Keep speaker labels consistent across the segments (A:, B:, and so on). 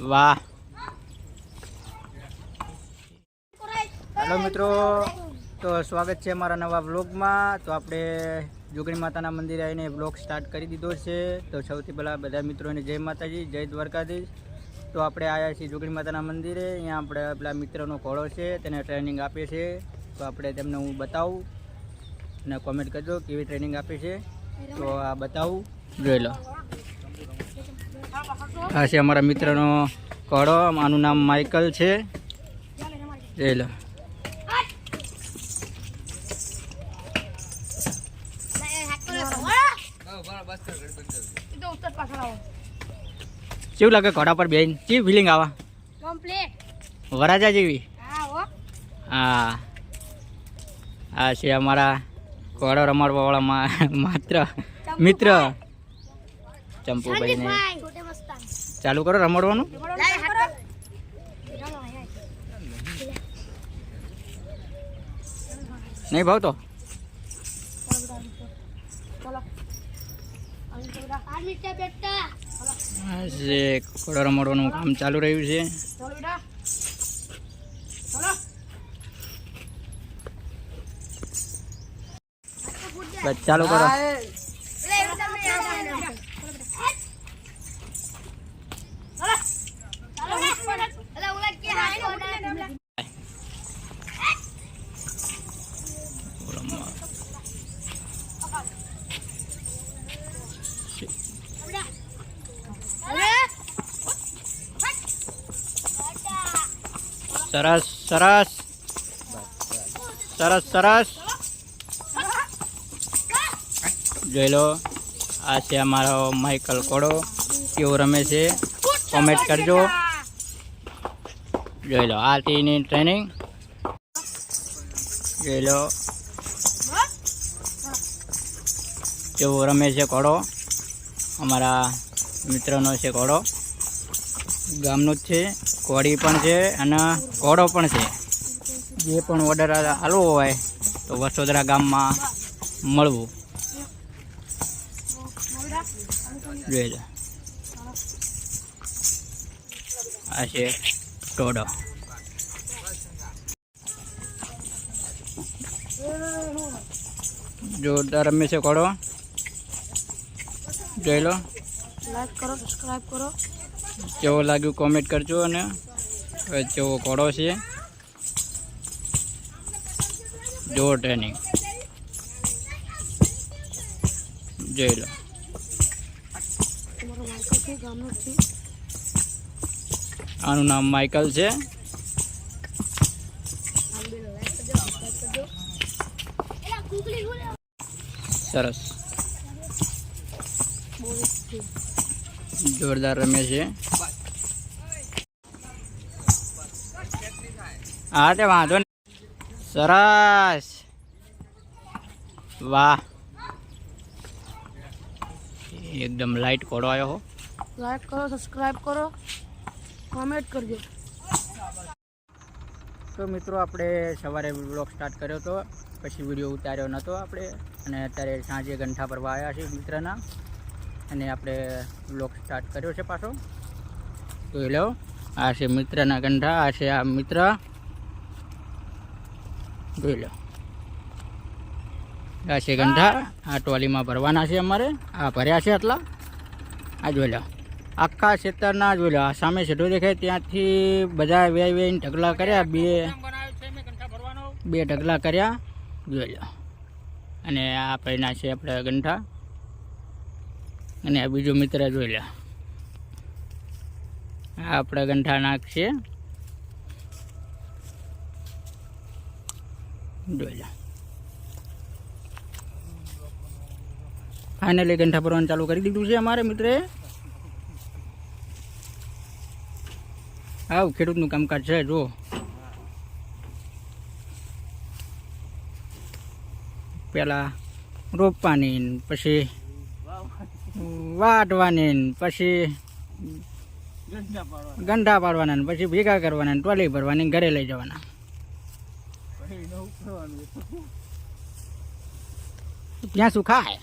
A: વાહ. હેલો મિત્રો, તો સ્વાગત છે અમારા નવા વ્લોગમાં. તો આપણે જોગણી માતાના મંદિરે આવીને વ્લોગ સ્ટાર્ટ કરી દીધો છે. તો સૌથી પહેલાં બધા મિત્રોને જય માતાજી, જય દ્વારકાધીશ. તો આપણે આવ્યા છીએ જોગણી માતાના મંદિરે. અહીંયા આપણે પેલા મિત્રનો ઘોડો છે, તેને ટ્રેનિંગ આપીએ છીએ તો આપણે તેમને હું બતાવું અને કોમેન્ટ કરજો કેવી ટ્રેનિંગ આપે છે. તો આ બતાવું. જોઈ લો. આ છે અમારા મિત્રનો ઘોડો આનું નામ માઇકલ છે. એ લો. કેવું લાગે ઘોડા પર બેન કેવી ફિલિંગ આવા? વરાજા જેવી?
B: હા.
A: આ છે અમારા ઘોડો રમાડવાવાળા માત્ર મિત્ર. ચંપુભાઈ ને
B: છોટે
A: ચાલુ કરો રમાડવાનું? નહીં ભાવ તો ઘોડો રમાડવાનું કામ ચાલુ રહ્યું છે.
B: ચાલુ
A: કરો. સરસ સરસ. સરસ સરસ. જોઈ લો, આ છે અમારો માઇકલ કોડો કેવો રમે છે? કોમેન્ટ કરજો. જોઈ લો, આ ટીની ટ્રેનિંગ જોઈ લો. કેવો રમે છે ઘોડો અમારા મિત્રનો છે ઘોડો ગામનો જ છે, કોળી પણ છે અને ઘોડો પણ છે. જે પણ ઓર્ડર હાલવો હોય તો વસોદરા ગામમાં મળવું. જોઈ લો. આ છે ટોડો. જોરદાર રમે છે ઘોડો. જોઈ લો.
B: લાઈક કરો સબસ્ક્રાઈબ કરો.
A: કેવો લાગ્યું કોમેન્ટ કરજો અને હવે કેવો કોડો છે. જો ટ્રેનિંગ જય લો. આનું નામ માઇકલ છે. સરસ. જોરદાર રમે છે. હા તે વાંધો સરસ. વાહ. એકદમ લાઈટ કોડો આવ્યો હો.
B: લાઈક કરો સબસ્ક્રાઇબ કરો. કોમેન્ટ કરજો.
A: તો મિત્રો આપણે સવારે બ્લોગ સ્ટાર્ટ કર્યો હતો પછી વીડિયો ઉતાર્યો નહોતો આપણે. અને અત્યારે સાંજે ગંઠા ભરવા આવ્યા છે મિત્રના. અને આપણે બ્લોગ સ્ટાર્ટ કર્યો છે પાછો. જોઈ લો. આ છે મિત્રના ગંઠા આ છે આ મિત્ર. જોઈ લો. આ છે ગંઠા આ ટોલીમાં ભરવાના છે અમારે. આ ભર્યા છે આટલા. આ જોઈ લો. આખા ખેતરના જોઈ લો. આ સામે છેડો દેખાય. ત્યાંથી બધા વેય વેઈને ઢગલા કર્યા. બે બે ઢગલા કર્યા. જોઈ લો. અને આ પૈના છે આપણે ગંઠા અને આ બીજો મિત્ર જોઈ લો. આ આપણે ગંઠા નાખ છે. જોઈ ફાઇનલી ગંઠા ભરવાનું ચાલુ કરી દીધું છે અમારે મિત્રે. આવું ખેડૂતનું કામકાજ છે જો પેલા રોપવાની પછી વાટવાની પછી ગંઠા પાડવાના. પછી ભેગા કરવાના ને ટોલી ભરવાની ઘરે લઈ જવાના. ત્યાં શું ખાય?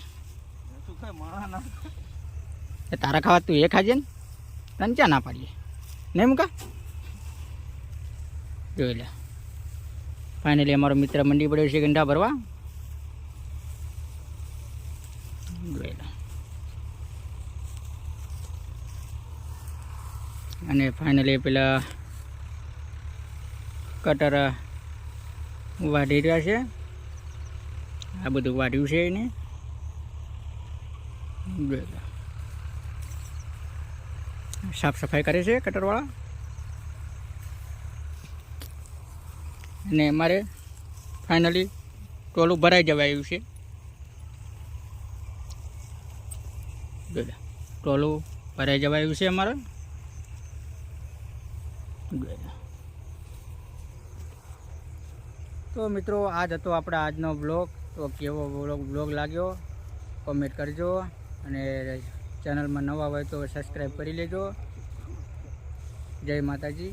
A: એ તારા ખાવા તું એ ખાજે ને. તને ક્યાં ના પાડીએ? નહીં મૂકા? જોઈ લે. ફાઇનલી અમારો મિત્ર મંડી પડ્યો છે ગંડા ભરવા. અને ફાઇનલી પેલા કટર વાઢી રહ્યા છે. આ બધું વાઢ્યું છે એને. સાફ સફાઈ કરે છે કટરવાળા. અને અમારે ફાઇનલી ટોલું ભરાઈ જવા આવ્યું છે. ટોલું ભરાઈ જવા આવ્યું છે અમારે. જોઈ લો. તો મિત્રો, આજ હતો આપણા આજનો બ્લોગ તો કેવો બ્લોગ બ્લોગ લાગ્યો કોમેન્ટ કરજો અને ચેનલમાં નવા હોય તો સબસ્ક્રાઈબ કરી લેજો. જય માતાજી.